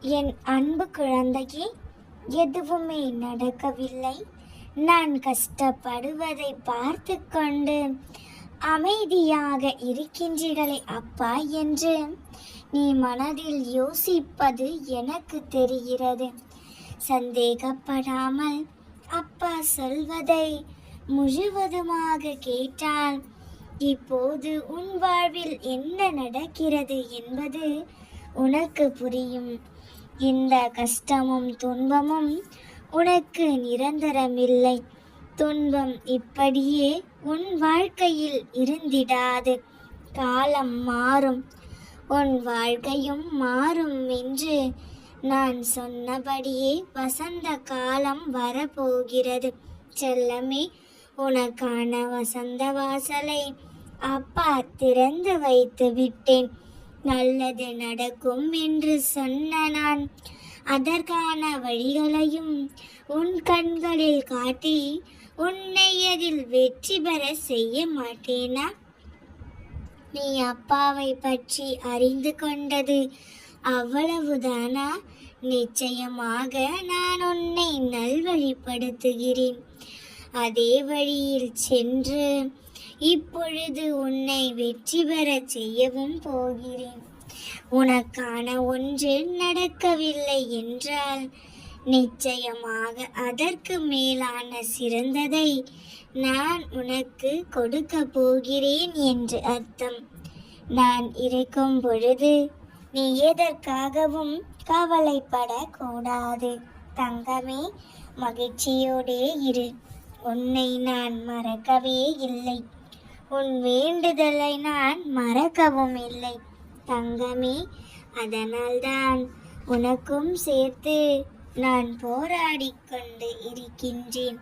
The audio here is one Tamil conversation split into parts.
என் அன்பு குழந்தையே எதுவுமே நடக்கவில்லை. நான் கஷ்டப்படுவதை பார்த்து கொண்டு அமைதியாக இருக்கின்றீர்களே அப்பா என்று நீ மனதில் யோசிப்பது எனக்கு தெரிகிறது. சந்தேகப்படாமல் அப்பா சொல்வதை முழுவதுமாக கேட்டால் இப்போது உன் வாழ்வில் என்ன நடக்கிறது என்பது உனக்கு புரியும். இந்த கஷ்டமும் துன்பமும் உனக்கு நிரந்தரமில்லை. துன்பம் இப்படியே உன் வாழ்க்கையில் இருந்திடாது. காலம் மாறும். உன் வாழ்க்கையும் மாறும் என்று நான் சொன்னபடியே வசந்த காலம் வரப்போகிறது. செல்லமே உனக்கான வசந்த வாசலை அப்பா திறந்து வைத்து விட்டேன். நல்லது நடக்கும் என்று சொன்ன நான். அதற்கான வழிகளையும் உன் கண்களில் காட்டி உன்னை அதில் வெற்றி பெற செய்ய மாட்டேனா? நீ அப்பாவை பற்றி அறிந்து கொண்டது அவ்வளவுதானா? நிச்சயமாக நான் உன்னை நல்வழிப்படுத்துகிறேன். அதே வழியில் சென்று இப்பொழுது உன்னை வெற்றி பெறச் செய்யவும் போகிறேன். உனக்கான ஒன்று நடக்கவில்லை என்றால் நிச்சயமாக அதற்கு மேலான சிறந்ததை நான் உனக்கு கொடுக்க போகிறேன் என்று அர்த்தம். நான் இருக்கும் பொழுது நீ எதற்காகவும் கவலைப்படக்கூடாது தங்கமே மகிழ்ச்சியோடே இரு. உன்னை நான் மறக்கவே இல்லை. உன் வேண்டுதலை நான் மறக்கவும் இல்லை. தங்கமே அதனால்தான் உனக்கும் சேர்த்து நான் போராடிக் கொண்டு இருக்கின்றேன்.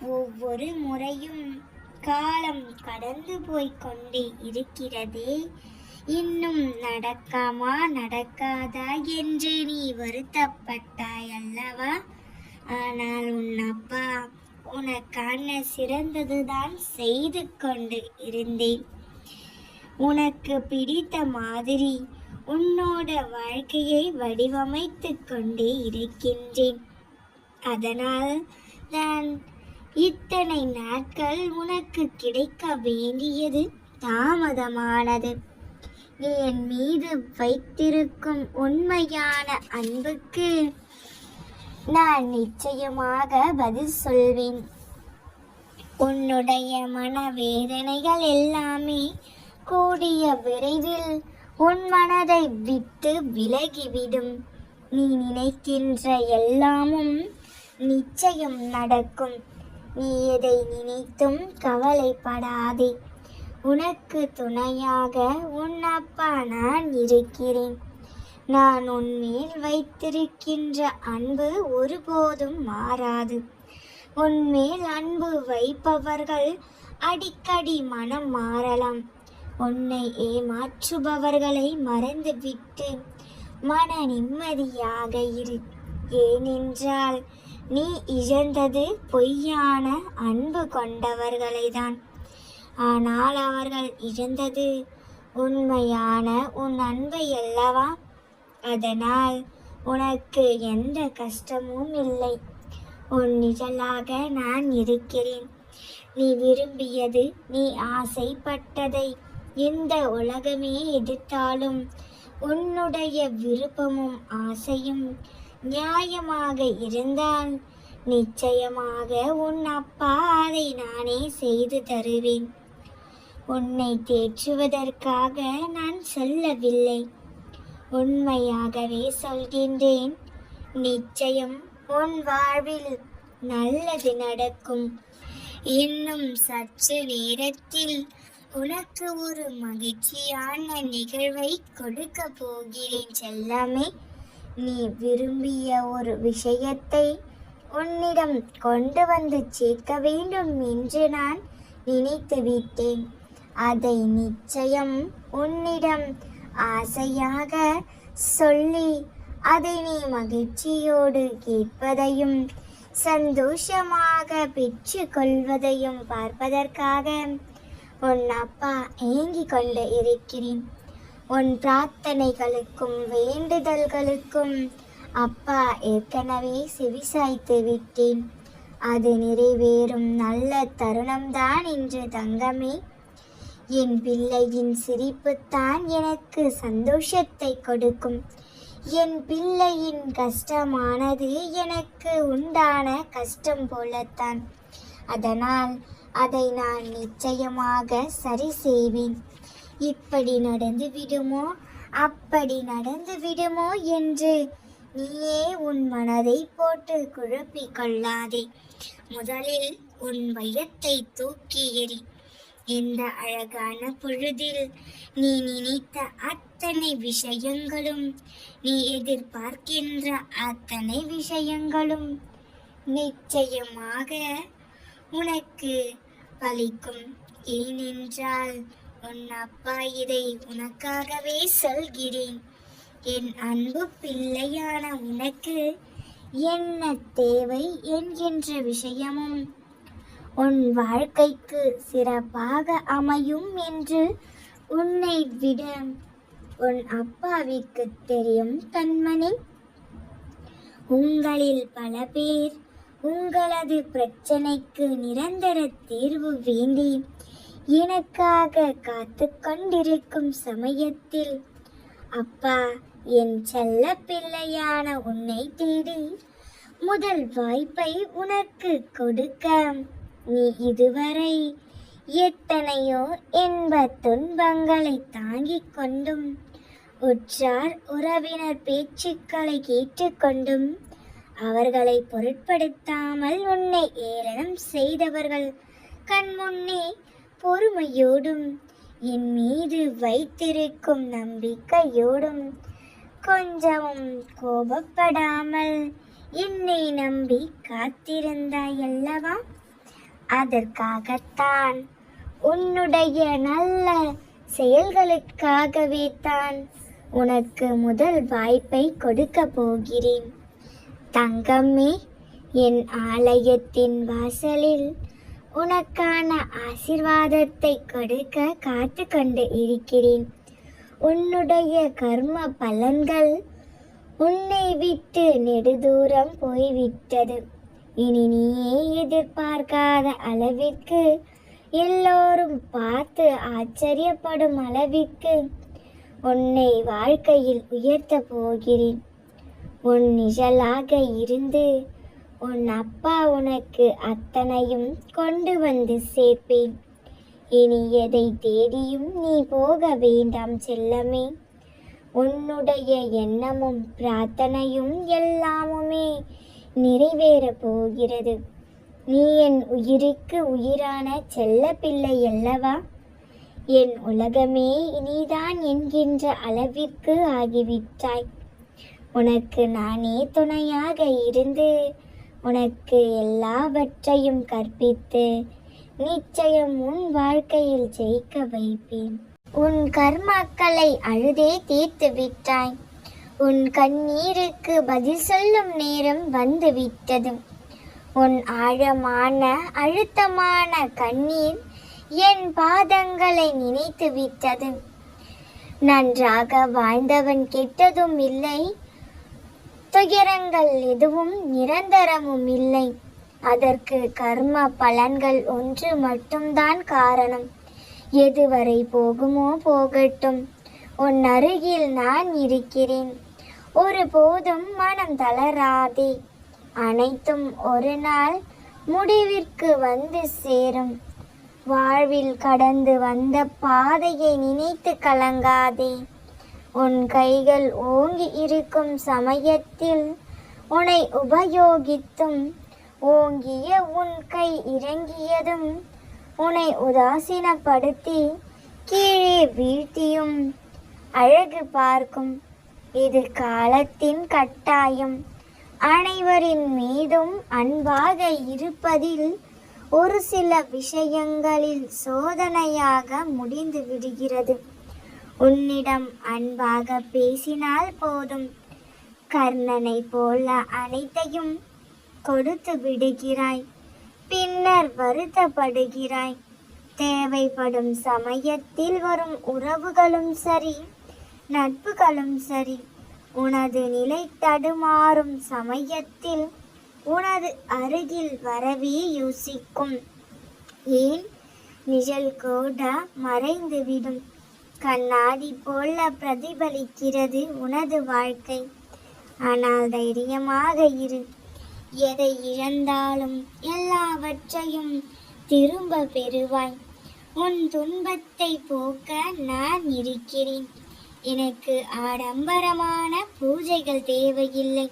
ஒவ்வொரு முறையும் காலம் கடந்து போய்க் இருக்கிறதே. இன்னும் நடக்காமா நடக்காதா என்று நீ வருத்தப்பட்டாய் அல்லவா ஆனால் உன் அப்பா உனக்கான சிறந்ததுதான் செய்து கொண்டு இருந்தேன். உனக்கு பிடித்த மாதிரி உன்னோட வாழ்க்கையை வடிவமைத்து கொண்டே இருக்கின்றேன். அதனால் தான் இத்தனை நாட்கள் உனக்கு கிடைக்க வேண்டியது தாமதமானது. நீ என் மீது வைத்திருக்கும் உண்மையான அன்புக்கு நான் நிச்சயமாக பதில் சொல்வேன். உன்னுடைய மன வேதனைகள் எல்லாமே கூடிய விரைவில் உன் மனதை விட்டு விலகிவிடும். நீ நினைக்கின்ற எல்லாமும் நிச்சயம் நடக்கும். நீ எதை நினைத்தும் கவலைப்படாதே. உனக்கு துணையாக உன் அப்பா நான் இருக்கிறேன். நான் உன்மேல் வைத்திருக்கின்ற அன்பு ஒருபோதும் மாறாது. உன்மேல் அன்பு வைப்பவர்கள் அடிக்கடி மனம் மாறலாம். உன்னை ஏமாற்றுபவர்களை மறந்துவிட்டு மன நிம்மதியாக இரு. ஏனென்றால் நீ இழந்தது பொய்யான அன்பு கொண்டவர்களை தான் ஆனால் அவர்கள் இழந்தது உண்மையான உன் அன்பை அல்லவா? அதனால் உனக்கு எந்த கஷ்டமும் இல்லை. உன் நிழலாக நான் இருக்கிறேன். நீ விரும்பியது நீ ஆசைப்பட்டதை இந்த உலகமே எதிர்த்தாலும் உன்னுடைய விருப்பமும் ஆசையும் நியாயமாக இருந்தால் நிச்சயமாக உன் அப்பா அதை நானே செய்து தருவேன். உன்னை தேற்றுவதற்காக நான் சொல்லவில்லை. உண்மையாகவே சொல்கின்றேன். நிச்சயம் உன் வாழ்வில் நல்லது நடக்கும். இன்னும் சற்று நேரத்தில் உனக்கு ஒரு மகிழ்ச்சியான நிகழ்வை கொடுக்க போகிறேன் செல்லாமே. நீ விரும்பிய ஒரு விஷயத்தை உன்னிடம் கொண்டு வந்து சேர்க்க வேண்டும் என்று நான் நினைத்து விட்டேன் அதை நிச்சயம் உன்னிடம் ஆசையாக சொல்லி அதை நீ மகிழ்ச்சியோடு கேட்பதையும் சந்தோஷமாக பெற்றுக்கொள்வதையும் பார்ப்பதற்காக உன் அப்பா ஏங்கிக் கொண்டு இருக்கிறேன். உன் பிரார்த்தனைகளுக்கும் வேண்டுதல்களுக்கும் அப்பா ஏற்கனவே செவிசாய்த்து விட்டேன். அது நிறைவேறும் நல்ல தருணம்தான் என்று தங்கமே. என் பிள்ளையின் சிரிப்புத்தான் எனக்கு சந்தோஷத்தை கொடுக்கும். என் பிள்ளையின் கஷ்டமானது எனக்கு உண்டான கஷ்டம் போலத்தான். அதனால் அதை நான் நிச்சயமாக சரி செய்வேன். இப்படி நடந்து விடுமோ? அப்படி நடந்து விடுமோ என்று நீயே உன் மனதை போட்டு குழப்பிக் கொள்ளாதே. முதலில் உன் வையத்தை தூக்கி எறி இந்த அழகான பொழுதில் நீ நினைத்த அத்தனை விஷயங்களும் நீ எதிர்பார்க்கின்ற அத்தனை விஷயங்களும் நிச்சயமாக உனக்கு பலிக்கும். ஏனென்றால் உன் அப்பா இதை உனக்காகவே சொல்கிறேன். என் அன்பு பிள்ளையான உனக்கு என்ன தேவை என்கின்ற விஷயமும் உன் வாழ்க்கைக்கு சிறப்பாக அமையும் என்று உன்னை விட உன் அப்பாவிற்கு தெரியும் கண்மணி. உங்களில் பல பேர் உங்களது பிரச்சனைக்கு நிரந்தர தீர்வு வேண்டி எனக்காக காத்து கொண்டிருக்கும் சமயத்தில் அப்பா என் செல்ல பிள்ளையான உன்னை தேடி முதல் வாய்ப்பை உனக்கு கொடுக்க நீ இதுவரை எத்தனையோ இன்ப துன்பங்களை தாங்கிக் கொண்டும் உற்றார் உறவினர் பேச்சுக்களை கேட்டுக்கொண்டும் அவர்களை பொருட்படுத்தாமல் உன்னை ஏளனம் செய்தவர்கள் கண்முன்னே பொறுமையோடும் என் மீது வைத்திருக்கும் நம்பிக்கையோடும் கொஞ்சமும் கோபப்படாமல் என்னை நம்பி காத்திருந்தாயல்லவா அதற்காகத்தான் உன்னுடைய நல்ல செயல்களுக்காகவே தான் உனக்கு முதல் வாய்ப்பை கொடுக்க போகிறேன். தங்கமே என் ஆலயத்தின் வாசலில் உனக்கான ஆசிர்வாதத்தை கொடுக்க காத்து கொண்டு இருக்கிறேன். உன்னுடைய கர்ம பலன்கள் உன்னை விட்டு நெடுதூரம் போய்விட்டது. இனி நீயே எதிர்பார்க்காத அளவிற்கு எல்லோரும் பார்த்து ஆச்சரியப்படும் அளவிற்கு உன்னை வாழ்க்கையில் உயர்த்த போகிறேன். உன் நிழலாக இருந்து உன் அப்பா உனக்கு அத்தனையும் கொண்டு வந்து சேர்ப்பேன். இனி எதை தேடியும் நீ போக வேண்டாம் செல்லமே. உன்னுடைய எண்ணமும் பிரார்த்தனையும் எல்லாமுமே நிறைவேறப் போகிறது நீ என் உயிருக்கு உயிரான செல்ல பிள்ளை அல்லவா? என் உலகமே நீதான் என்கின்ற அளவிற்கு ஆகிவிட்டாய். உனக்கு நானே துணையாக இருந்து உனக்கு எல்லாவற்றையும் கற்பித்து நிச்சயம் உன் வாழ்க்கையில் ஜெயிக்க வைப்பேன். உன் கர்மாக்களை அழுதே தீர்த்து விட்டாய் உன் கண்ணீருக்கு பதில் சொல்லும் நேரம் வந்துவிட்டது. உன் ஆழமான அழுத்தமான கண்ணீர் என் பாதங்களை நினைத்து விட்டது. நன்றாக வாழ்ந்தவன் கெட்டதும் இல்லை. துயரங்கள் எதுவும் நிரந்தரமும் இல்லை. அதற்கு கர்ம பலன்கள் ஒன்று மட்டும்தான் காரணம். எதுவரை போகுமோ போகட்டும். உன் அருகில் நான் இருக்கிறேன். ஒருபோதும் மனம் தளராதே. அனைத்தும் ஒரு நாள் முடிவிற்கு வந்து சேரும். வாழ்வில் கடந்து வந்த பாதையை நினைத்து கலங்காதே. உன் கைகள் ஓங்கி இருக்கும் சமயத்தில் உன்னை உபயோகித்தும் ஓங்கிய உன் கை இறங்கியதும் உன்னை உதாசீனப்படுத்தி கீழே வீழ்த்தியும் அழகு பார்க்கும். இது காலத்தின் கட்டாயம். அனைவரின் மீதும் அன்பாக இருப்பதில் ஒரு சில விஷயங்களில் சோதனையாக முடிந்து விடுகிறது. உன்னிடம் அன்பாக பேசினால் போதும். கர்ணனை போல அனைத்தையும் கொடுத்து விடுகிறாய். பின்னர் வருத்தப்படுகிறாய். தேவைப்படும் சமயத்தில் வரும் உறவுகளும் சரி. நட்புகளும் சரி. உனது நிலை தடுமாறும் சமயத்தில் உனது அருகில் வரவே யோசிக்கும். ஏன்? நிழல் கூட மறைந்துவிடும் கண்ணாடி போல பிரதிபலிக்கிறது உனது வாழ்க்கை. ஆனால் தைரியமாக இரு. எதை இழந்தாலும் எல்லாவற்றையும் திரும்ப பெறுவாய். உன் துன்பத்தை போக்க நான் இருக்கிறேன். எனக்கு ஆடம்பரமான பூஜைகள் தேவையில்லை.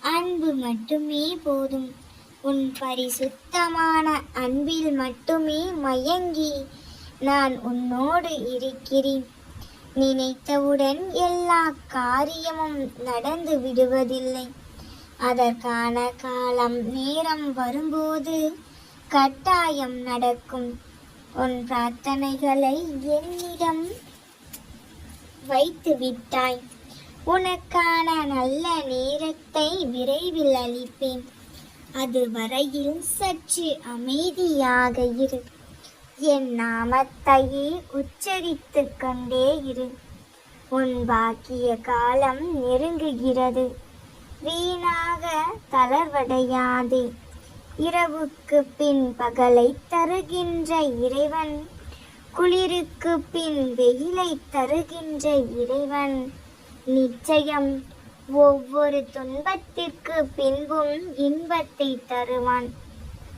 அன்பு மட்டுமே போதும். உன் பரிசுத்தமான அன்பில் மட்டுமே மயங்கி நான் உன்னோடு இருக்கிறேன். நினைத்தவுடன் எல்லா காரியமும் நடந்து விடுவதில்லை. அதற்கான காலம் நேரம் வரும்போது கட்டாயம் நடக்கும். உன் பிரார்த்தனைகளை என்னிடம் வைத்து விட்டாய் உனக்கான நல்ல நேரத்தை விரைவில் அளிப்பேன். அது வரையில் சற்று அமைதியாக இரு. என் நாமத்தையே உச்சரித்து கொண்டே இரு. உன் பாக்கிய காலம் நெருங்குகிறது. வீணாக தளர்வடையாதே. இரவுக்கு பின் பகலை தருகின்ற இறைவன் குளிருக்கு பின் வெயிலை தருகின்ற இறைவன். நிச்சயம் ஒவ்வொரு துன்பத்திற்கு பின்பும் இன்பத்தை தருவான்.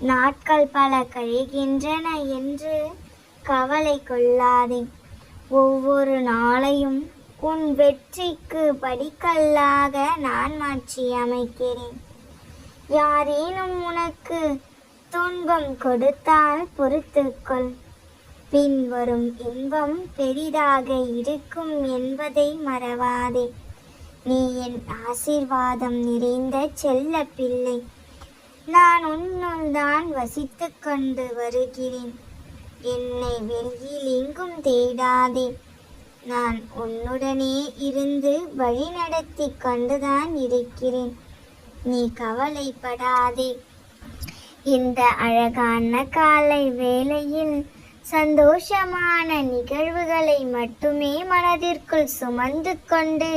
நாட்கள் பல கழிகின்றன என்று கவலை கொள்ளாதே. ஒவ்வொரு நாளையும் உன் வெற்றிக்கு படிக்கல்லாக நான் மாற்றி அமைக்கிறேன். யாரேனும் உனக்கு துன்பம் கொடுத்தால் பொறுத்துக்கொள். பின் வரும் இன்பம் பெரிதாக இருக்கும் என்பதை மறவாதே. நீ என் ஆசீர்வாதம் நிறைந்த செல்ல பிள்ளை. நான் உன்னுள் தான் வசித்துக் கொண்டு வருகிறேன். என்னை வெளியில் எங்கும் தேடாதே. நான் உன்னுடனே இருந்து வழிநடத்தி கொண்டுதான் இருக்கிறேன். நீ கவலைப்படாதே. இந்த அழகான காலை வேளையில் சந்தோஷமான நிகழ்வுகளை மட்டுமே மனதிற்குள் சுமந்து கொண்டு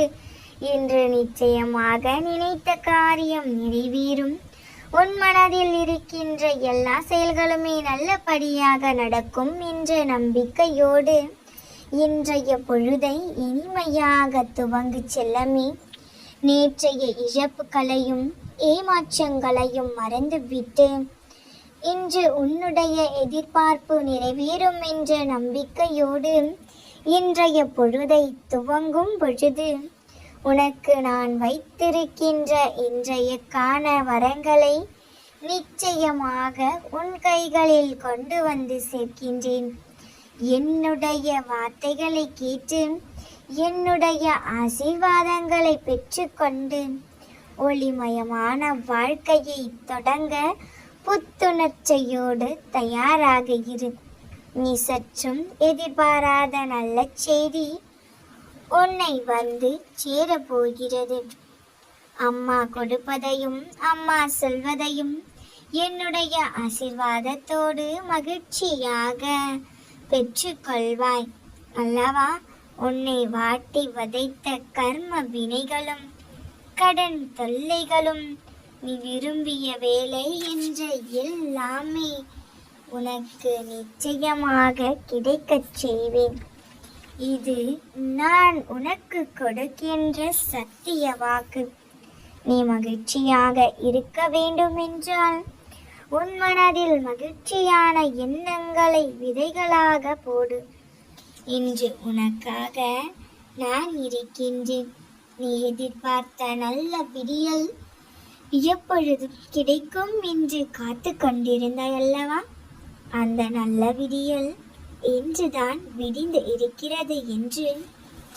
இன்று நிச்சயமாக நினைத்த காரியம் நிறைவேறும். உன் மனதில் இருக்கின்ற எல்லா செயல்களுமே நல்லபடியாக நடக்கும் என்ற நம்பிக்கையோடு இன்றைய பொழுதை இனிமையாக துவங்கு செல்லமே. நேற்றைய இழப்புகளையும் ஏமாற்றங்களையும் மறந்துவிட்டு இன்று உன்னுடைய எதிர்பார்ப்பு நிறைவேறும் என்ற நம்பிக்கையோடு இன்றைய பொழுதை துவங்கும் பொழுது உனக்கு நான் வைத்திருக்கின்ற இன்றைய காண வரங்களை நிச்சயமாக உன் கைகளில் கொண்டு வந்து சேர்க்கின்றேன். என்னுடைய வார்த்தைகளை கேட்டு என்னுடைய ஆசீர்வாதங்களை பெற்றுக்கொண்டு ஒளிமயமான வாழ்க்கையை தொடங்க புத்துணர்ச்சியோடு தயாராக இரு. நீ சற்றும் எதிர்பாராத நல்ல செய்தி உன்னை வந்து சேரப்போகிறது. அம்மா கொடுப்பதையும் அம்மா சொல்வதையும் என்னுடைய ஆசிர்வாதத்தோடு மகிழ்ச்சியாக பெற்றுக்கொள்வாய். அல்லவா? உன்னை வாட்டி வதைத்த கர்ம வினைகளும் கடன் தொல்லைகளும் நீ விரும்பிய வேலை என்ற எல்லாமே உனக்கு நிச்சயமாக கிடைக்கச் செய்வேன். இது நான் உனக்கு கொடுக்கின்ற சத்திய வாக்கு. நீ மகிழ்ச்சியாக இருக்க வேண்டும் என்றால் உன் மனதில் மகிழ்ச்சியான எண்ணங்களை விதைகளாக போடு. இன்று உனக்காக நான் இருக்கின்றேன். நீ எதிர்பார்த்த நல்ல விடியல் எப்பொழுது கிடைக்கும் என்று காத்து கொண்டிருந்தாய் அல்லவா? அந்த நல்ல விடியல் இன்றுதான் விடிந்து இருக்கிறது என்று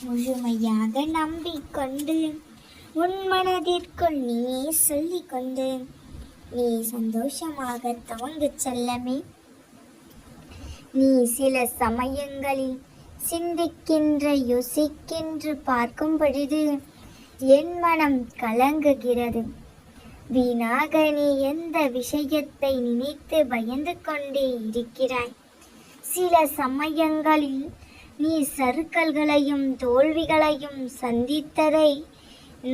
முழுமையாக நம்பிக்கொண்டு உன் மனதிற்குள் நீயே சொல்லிக்கொண்டு நீ சந்தோஷமாக துவங்கு செல்லமே. நீ சில சமயங்களில் சிந்திக்கின்ற யோசிக்கின்று பார்க்கும் பொழுது என் மனம் கலங்குகிறது. வீணாக நீ எந்த விஷயத்தை நினைத்து பயந்து கொண்டே இருக்கிறாய்? சில சமயங்களில் நீ சறுக்கல்களையும் தோல்விகளையும் சந்தித்ததை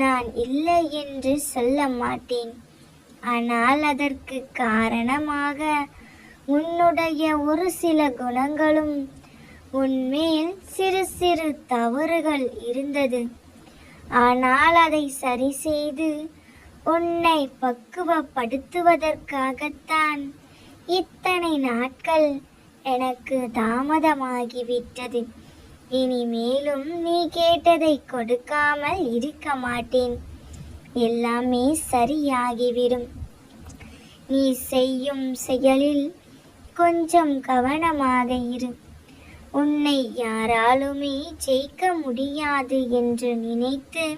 நான் இல்லை என்று சொல்ல மாட்டேன். ஆனால் அதற்கு காரணமாக உன்னுடைய ஒரு சில குணங்களும் உன்மேல் சிறு சிறு தவறுகள் இருந்தது. ஆனால் அதை சரி செய்து உன்னை பக்குவப்படுத்துவதற்காகத்தான் இத்தனை நாட்கள் எனக்கு தாமதமாகிவிட்டது. இனிமேலும் நீ கேட்டதை கொடுக்காமல் இருக்க மாட்டேன். எல்லாமே சரியாகிவிடும். நீ செய்யும் செயலில் கொஞ்சம் கவனமாக இரு. உன்னை யாராலுமே ஜெயிக்க முடியாது என்று நினைத்து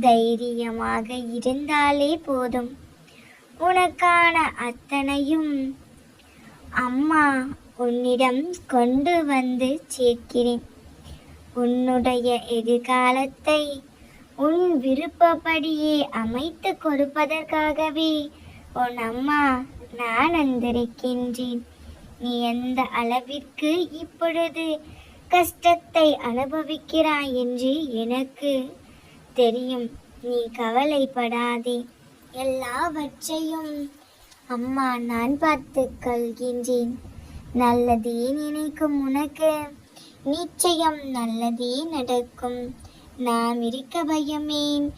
தைரியமாக இருந்தாலே போதும். உனக்கான அத்தனையும் அம்மா உன்னிடம் கொண்டு வந்து சேர்க்கிறேன். உன்னுடைய எதிர்காலத்தை உன் விருப்பப்படியே அமைத்து கொடுப்பதற்காகவே உன் அம்மா நான் வந்திருக்கின்றேன். நீ எந்த அளவிற்கு இப்பொழுது கஷ்டத்தை அனுபவிக்கிறாய் என்று எனக்கு தெரியும். நீ கவலைப்படாதே. எல்லாவற்றையும் அம்மா நான் பார்த்து கொள்கின்றேன். நல்லதே நினைக்கும் உனக்கு. நிச்சயம் நல்லதே நடக்கும். நாம் இருக்க பயமேன்.